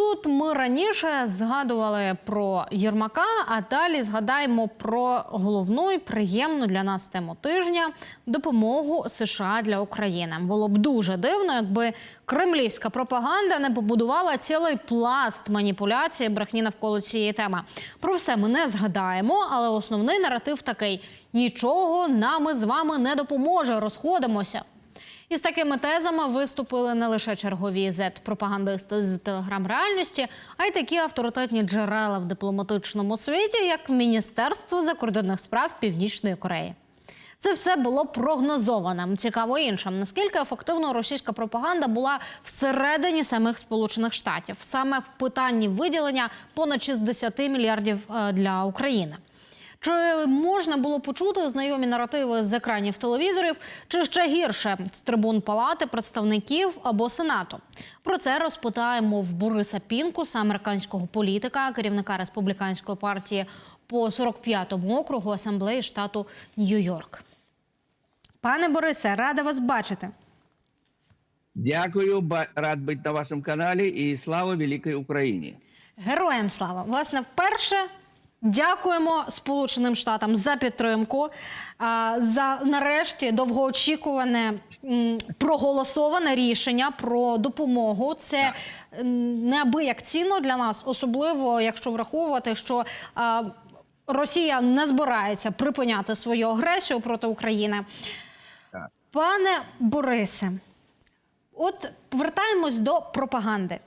Тут ми раніше згадували про Єрмака, а далі згадаємо про головну і приємну для нас тему тижня допомогу США для України. Було б дуже дивно, якби кремлівська пропаганда не побудувала цілий пласт маніпуляцій і брехні навколо цієї теми. Про все ми не згадаємо, але основний наратив такий: нічого нам із вами не допоможе. Розходимося. Із такими тезами виступили не лише чергові зет-пропагандисти з телеграм-реальності, а й такі авторитетні джерела в дипломатичному світі, як Міністерство закордонних справ Північної Кореї. Це все було прогнозованим. Цікаво іншим, наскільки ефективно російська пропаганда була всередині самих Сполучених Штатів, саме в питанні виділення понад 60 мільярдів е, для України. Чи можна було почути знайомі наративи з екранів телевізорів, чи ще гірше з трибун палати представників або сенату? Про це розпитаємо в Бориса Пінкуса, американського політика, керівника республіканської партії по 45-му округу асамблеї штату Нью-Йорк. Пане Борисе, рада вас бачити. Дякую, рад бути на вашому каналі і слава великій Україні. Героям слава! Власне, вперше дякуємо Сполученим Штатам за підтримку, за нарешті довгоочікуване проголосоване рішення про допомогу. Це неабияк цінно для нас, особливо якщо враховувати, що Росія не збирається припиняти свою агресію проти України. Пане Борисе, от повертаємось до пропаганди.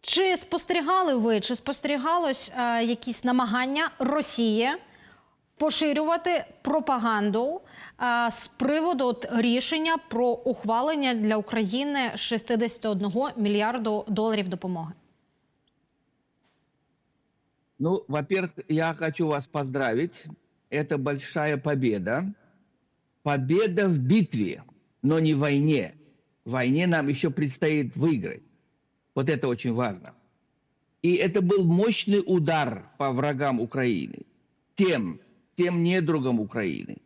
Чи спостерігали ви, чи спостерігалось е, якісь намагання Росії поширювати пропаганду е, з приводу от, рішення про ухвалення для України 61 мільярду доларів допомоги? Ну, во-первых, я хочу вас поздравить. Это большая победа. Победа в битве, но не в войне. В войне нам еще предстоит выиграть. Вот это очень важно. И это был мощный удар по врагам Украины. Тем, тем недругам Украины.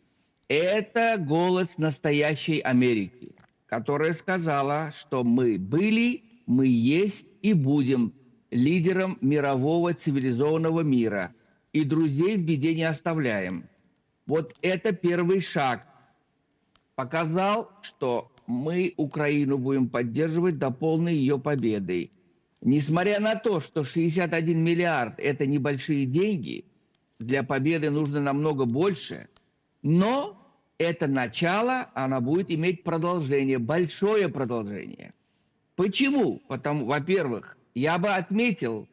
Это голос настоящей Америки, которая сказала, что мы были, мы есть и будем лидером мирового цивилизованного мира. И друзей в беде не оставляем. Вот это первый шаг. Показал, что мы Украину будем поддерживать до полной ее победы. Несмотря на то, что 61 миллиард – это небольшие деньги, для победы нужно намного больше, но это начало, она будет иметь продолжение, большое продолжение. Почему? Потому, во-первых, я бы отметил,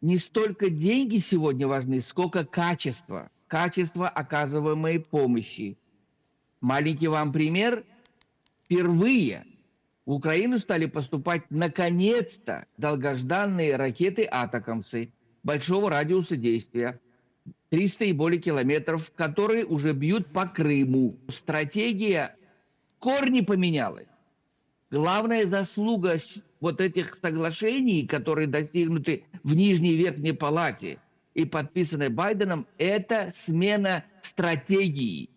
не столько деньги сегодня важны, сколько качество, качество оказываемой помощи. Маленький вам пример. Впервые в Украину стали поступать, наконец-то, долгожданные ракеты «Атакамсы» большого радиуса действия. 300 и более километров, которые уже бьют по Крыму. Стратегия корни поменялась. Главная заслуга вот этих соглашений, которые достигнуты в Нижней и Верхней Палате и подписаны Байденом, это смена стратегии.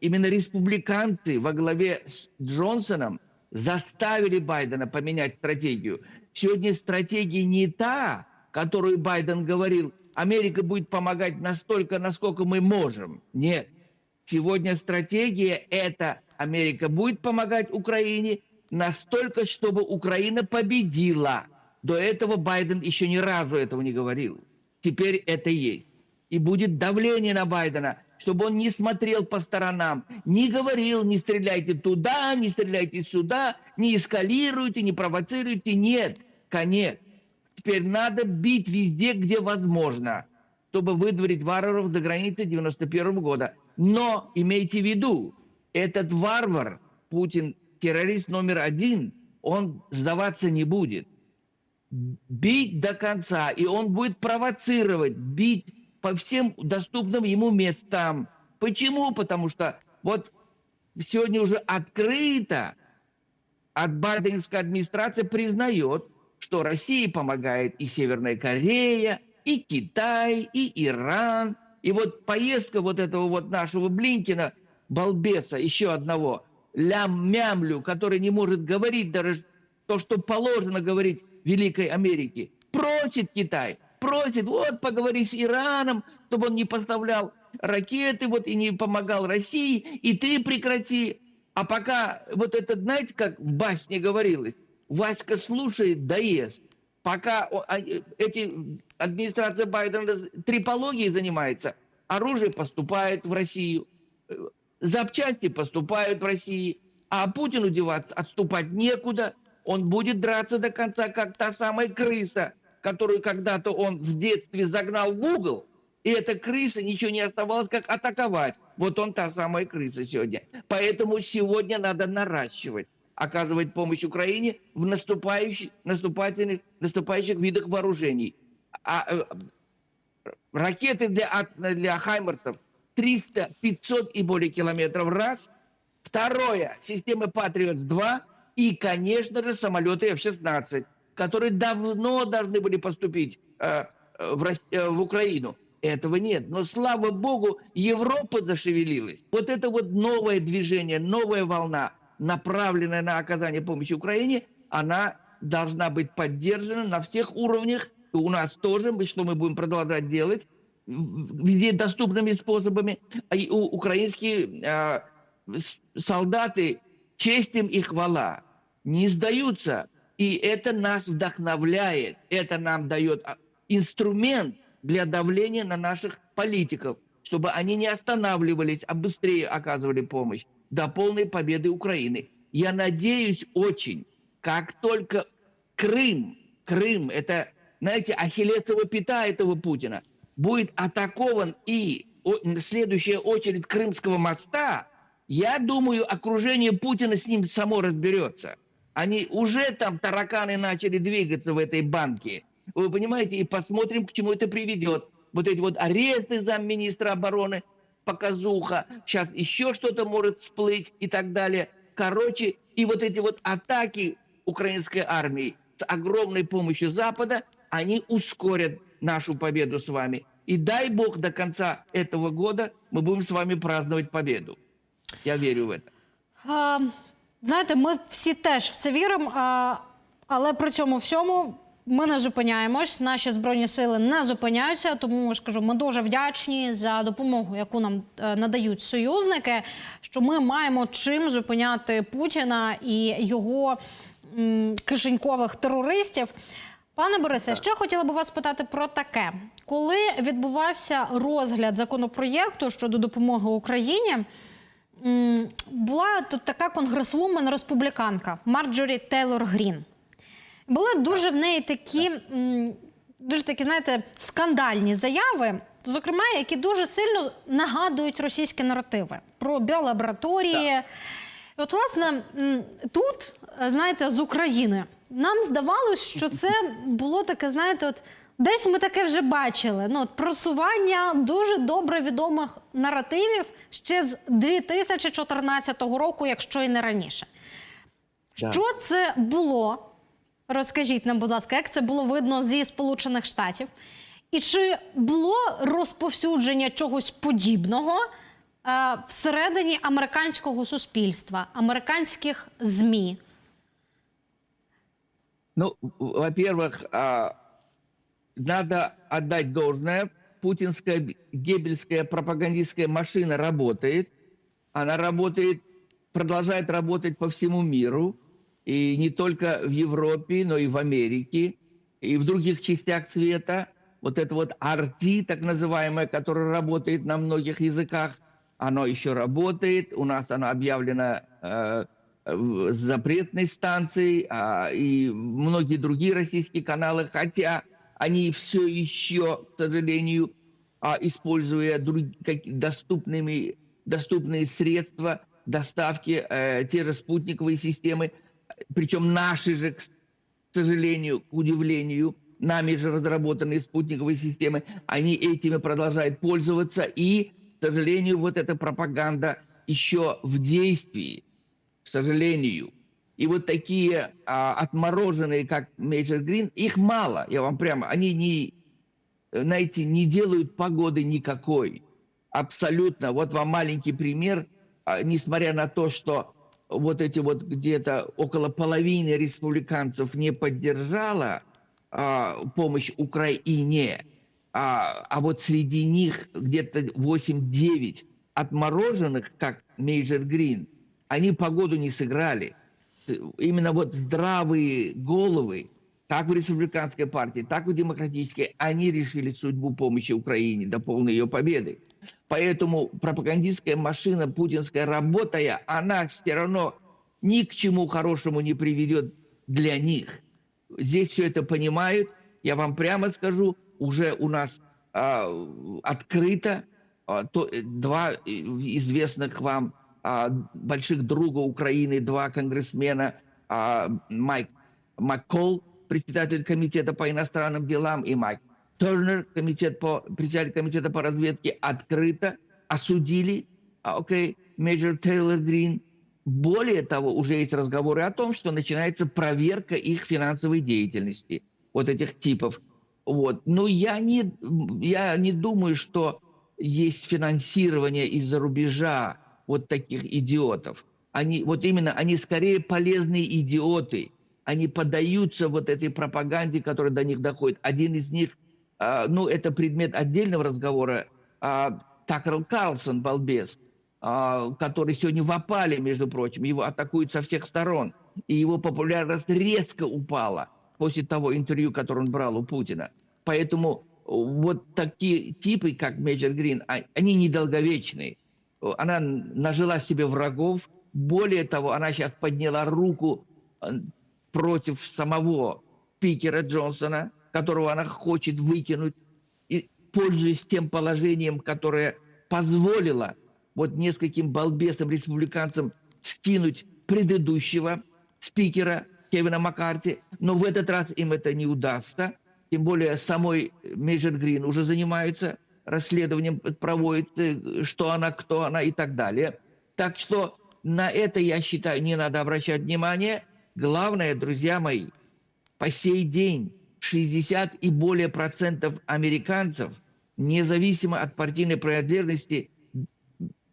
Именно республиканцы во главе с Джонсоном заставили Байдена поменять стратегию. Сегодня стратегия не та, которую Байден говорил, Америка будет помогать настолько, насколько мы можем. Нет. Сегодня стратегия это Америка будет помогать Украине настолько, чтобы Украина победила. До этого Байден еще ни разу этого не говорил. Теперь это есть. И будет давление на Байдена, чтобы он не смотрел по сторонам, не говорил, не стреляйте туда, не стреляйте сюда, не эскалируйте, не провоцируйте. Нет, конец. Теперь надо бить везде, где возможно, чтобы выдворить варваров за границей 91 года. Но имейте в виду, этот варвар, Путин, террорист номер один, он сдаваться не будет. Бить до конца, и он будет провоцировать, бить по всем доступным ему местам. Почему? Потому что вот сегодня уже открыто от байденской администрации признает, что России помогает и Северная Корея, и Китай, и Иран. И вот поездка вот этого вот нашего Блинкина, балбеса, еще одного, лям-мямлю, который не может говорить даже то, что положено говорить Великой Америки, просит Китай, просит, вот поговори с Ираном, чтобы он не поставлял ракеты, вот и не помогал России, и ты прекрати. А пока вот это, знаете, как в басне говорилось, Васька слушает, да ест. Пока а, э, эти администрация Байдена трипологией занимается, оружие поступает в Россию, э, запчасти поступают в России, а Путину деваться, отступать некуда. Он будет драться до конца, как та самая крыса, которую когда-то он в детстве загнал в угол, и эта крыса ничего не оставалось, как атаковать. Вот он та самая крыса сегодня. Поэтому сегодня надо наращивать, оказывать помощь Украине в наступающих, наступательных, наступающих видах вооружений. А, э, ракеты для, для Хаймерсов 300, 500 и более километров раз. Второе, системы Патриот-2 и, конечно же, самолеты F-16, которые давно должны были поступить э, э, э, в Украину. Этого нет. Но, слава богу, Европа зашевелилась. Вот это вот новое движение, новая волна, направленная на оказание помощи Украине, она должна быть поддержана на всех уровнях. У нас тоже, что мы будем продолжать делать, везде доступными способами. А украинские э, солдаты, честь им и хвала, не сдаются. И это нас вдохновляет, это нам дает а, инструмент для давления на наших политиков, чтобы они не останавливались, а быстрее оказывали помощь до полной победы Украины. Я надеюсь очень, как только Крым, Крым, это, знаете, ахиллесова пята этого Путина, будет атакован и следующая очередь Крымского моста, я думаю, окружение Путина с ним само разберется. Они уже там тараканы начали двигаться в этой банке. Вы понимаете, и посмотрим, к чему это приведет. Вот эти вот аресты замминистра обороны, показуха, сейчас еще что-то может всплыть и так далее. Короче, и вот эти вот атаки украинской армии с огромной помощью Запада, они ускорят нашу победу с вами. И дай бог до конца этого года мы будем с вами праздновать победу. Я верю в это. Знаєте, ми всі теж в це віримо, але при цьому всьому ми не зупиняємось. Наші збройні сили не зупиняються. Тому я ж кажу, ми дуже вдячні за допомогу, яку нам е, надають союзники. Що ми маємо чим зупиняти Путіна і його м, кишенькових терористів. Пане Борисе, ще хотіла би вас питати про таке: коли відбувався розгляд законопроєкту щодо допомоги Україні, була тут така конгресвумен республіканка Марджорі Тейлор Грін. Були дуже в неї такі, дуже такі, знаєте, скандальні заяви, зокрема, які дуже сильно нагадують російські наративи про біолабораторії. І от, власне, тут, е, знаєте, з України нам здавалось, що це було таке, знаєте, от десь ми таке вже бачили. Ну, от просування дуже добре відомих наративів ще з 2014 року, якщо і не раніше. Да. Що це було? Розкажіть нам, будь ласка, як це було видно зі Сполучених Штатів? І чи було розповсюдження чогось подібного е, всередині американського суспільства, американських ЗМІ? Ну, во-первых, а, надо отдать должное. Путинская гебельская пропагандистская машина работает. Она работает, продолжает работать по всему миру. И не только в Европе, но и в Америке, и в других частях света. Вот это вот RT, так называемое, которое работает на многих языках, оно еще работает. У нас оно объявлено э, запретной станцией, а, и многие другие российские каналы, хотя они все еще, к сожалению, а, используя доступными, доступные средства доставки, э, те же спутниковые системы, причем наши же, к сожалению, к удивлению, нами же разработанные спутниковые системы, они этими продолжают пользоваться, и, к сожалению, вот эта пропаганда еще в действии, к сожалению. И вот такие а, отмороженные, как Мейджор Грин, их мало, я вам прямо, они не, знаете, не делают погоды никакой. Абсолютно. Вот вам маленький пример. А, Несмотря на то, что вот эти вот где-то около половины республиканцев не поддержала а, помощь Украине, а, а вот среди них где-то 8-9 отмороженных, как Мейджор Грин, они погоду не сыграли. Именно вот здравые головы, как в республиканской партии, так и в демократической, они решили судьбу помощи Украине до полной ее победы. Поэтому пропагандистская машина путинская, работая, она все равно ни к чему хорошему не приведет для них. Здесь все это понимают. Я вам прямо скажу, уже у нас э, открыто э, то, два известных вам э, больших друга Украины, два конгрессмена, э, Майк Маккол, председатель комитета по иностранным делам, и Майк Тернер, комитет по, председатель комитета по разведке, открыто осудили okay, Мейджор Тейлор Грин. Более того, уже есть разговоры о том, что начинается проверка их финансовой деятельности, вот этих типов. Вот. Но я не, я не думаю, что есть финансирование из-за рубежа вот таких идиотов. Они, вот именно, они скорее полезные идиоты. Они поддаются вот этой пропаганде, которая до них доходит. Один из них а, ну, это предмет отдельного разговора, а, Такер Карлсон, балбес, а, который сегодня в опале, между прочим, его атакуют со всех сторон, и его популярность резко упала после того интервью, которое он брал у Путина. Поэтому вот такие типы, как Мейджор Грин, они недолговечные. Она нажила себе врагов. Более того, она сейчас подняла руку против самого спикера Джонсона – которого она хочет выкинуть, и пользуясь тем положением, которое позволило вот нескольким балбесам-республиканцам скинуть предыдущего спикера Кевина Маккарти, но в этот раз им это не удастся. Тем более самой Мейджор Грин уже занимаются расследованием, проводит, что она, кто она и так далее. Так что на это, я считаю, не надо обращать внимание. Главное, друзья мои, по сей день 60 и более процентов американцев, независимо от партийной принадлежности,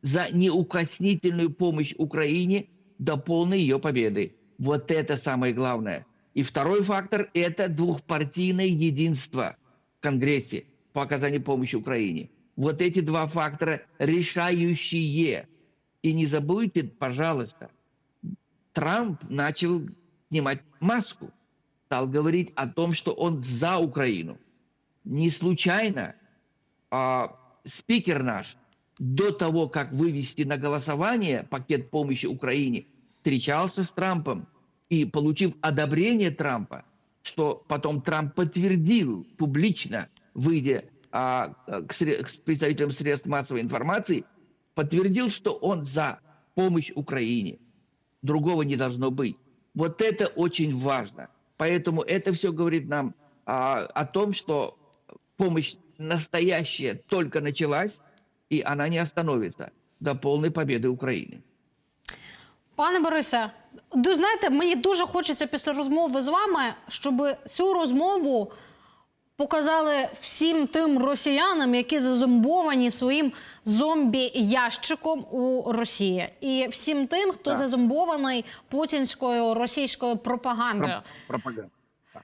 за неукоснительную помощь Украине до полной ее победы. Вот это самое главное. И второй фактор – это двухпартийное единство в Конгрессе по оказанию помощи Украине. Вот эти два фактора решающие. И не забудьте, пожалуйста, Трамп начал снимать маску стал говорить о том, что он за Украину. Не случайно а, спикер наш до того, как вывести на голосование пакет помощи Украине, встречался с Трампом и, получив одобрение Трампа, что потом Трамп подтвердил публично, выйдя а, к, к представителям средств массовой информации, подтвердил, что он за помощь Украине. Другого не должно быть. Вот это очень важно – Поэтому это все говорит нам а, о том, что помощь настоящая только началась, і вона не остановиться до повної победи України. Пане Борисе, знаєте, мені дуже хочеться після розмови з вами, щоб цю розмову Показали всім тим росіянам, які зазомбовані своїм зомбі-ящиком у Росії, і всім тим, хто так. зазомбований путінською російською пропагандою. Пропаганда.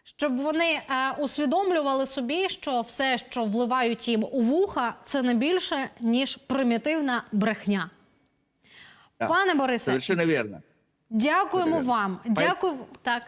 Щоб вони е, усвідомлювали собі, що все, що вливають їм у вуха, це не більше ніж примітивна брехня. Так. Пане Борисе, Совершенно верно. Дякуємо вам. Дякую так.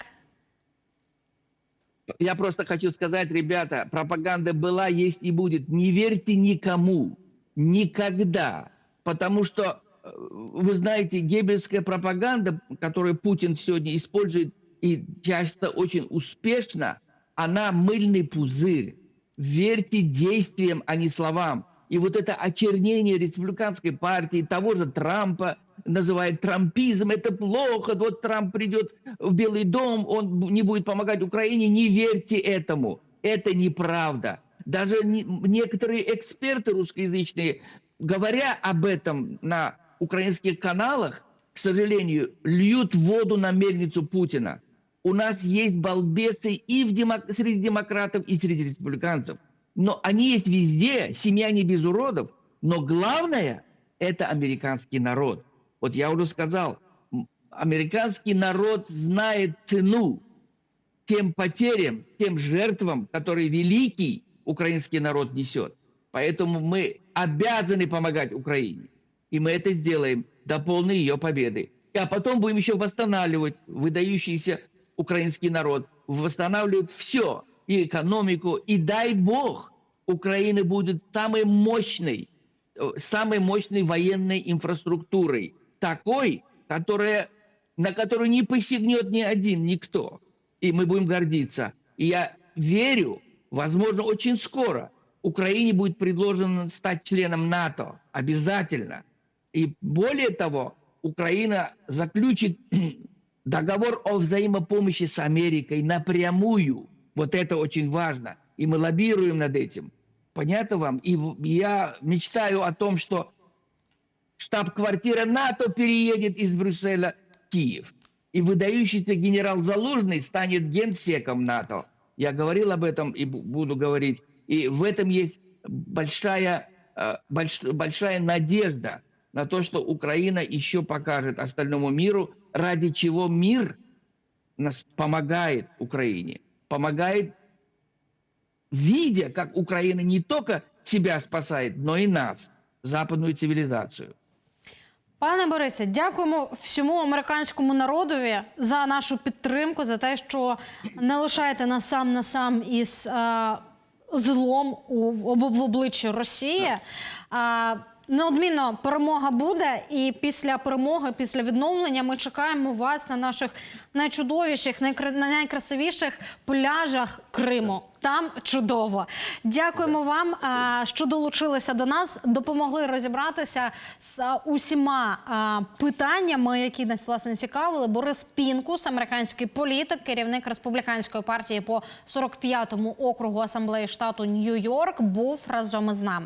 Я просто хочу сказать, ребята, пропаганда была, есть и будет. Не верьте никому. Никогда. Потому что, э, вы знаете, гебельская пропаганда, которую Путин сегодня использует, и часто очень успешно, она мыльный пузырь. Верьте действиям, а не словам. И вот это очернение республиканской партии, того же Трампа, называет трампизм, это плохо, вот Трамп придет в Белый дом, он не будет помогать Украине, не верьте этому. Это неправда. Даже не, некоторые эксперты русскоязычные, говоря об этом на украинских каналах, к сожалению, льют воду на мельницу Путина. У нас есть балбесы и в демок... среди демократов, и среди республиканцев. Но они есть везде, семья не без уродов. Но главное – это американский народ. Вот я уже сказал, американский народ знает цену тем потерям, тем жертвам, которые великий украинский народ несет. Поэтому мы обязаны помогать Украине. И мы это сделаем до полной ее победы. А потом будем еще восстанавливать выдающийся украинский народ, восстанавливать все, и экономику, и дай бог, Украина будет самой мощной, э, самой мощной военной инфраструктурой, такой, которая, на которую не посягнет ни один, никто. И мы будем гордиться. И я верю, возможно, очень скоро Украине будет предложено стать членом НАТО. Обязательно. И более того, Украина заключит договор о взаимопомощи с Америкой напрямую. Вот это очень важно. И мы лоббируем над этим. Понятно вам? И я мечтаю о том, что штаб-квартира НАТО переедет из Брюсселя в Киев. И выдающийся генерал Залужный станет генсеком НАТО. Я говорил об этом и бу- буду говорить. И в этом есть большая, э, больш- большая надежда на то, что Украина еще покажет остальному миру, ради чего мир нас помогает Украине. Помогает, видя, как Украина не только себя спасает, но и нас, западную цивилизацию. Пане Борисе, дякуємо всьому американському народові за нашу підтримку, за те, що не лишаєте нас сам на сам із а, злом у об, в обличчі Росії. А, неодмінно перемога буде, і після перемоги, після відновлення, ми чекаємо вас на наших найчудовіших, найкра- на найкрасивіших пляжах Криму. Там чудово. Дякуємо вам, що долучилися до нас, допомогли розібратися з усіма питаннями, які нас власне цікавили. Борис Пінкус, американський політик, керівник республіканської партії по 45-му округу асамблеї штату Нью-Йорк, був разом із нами.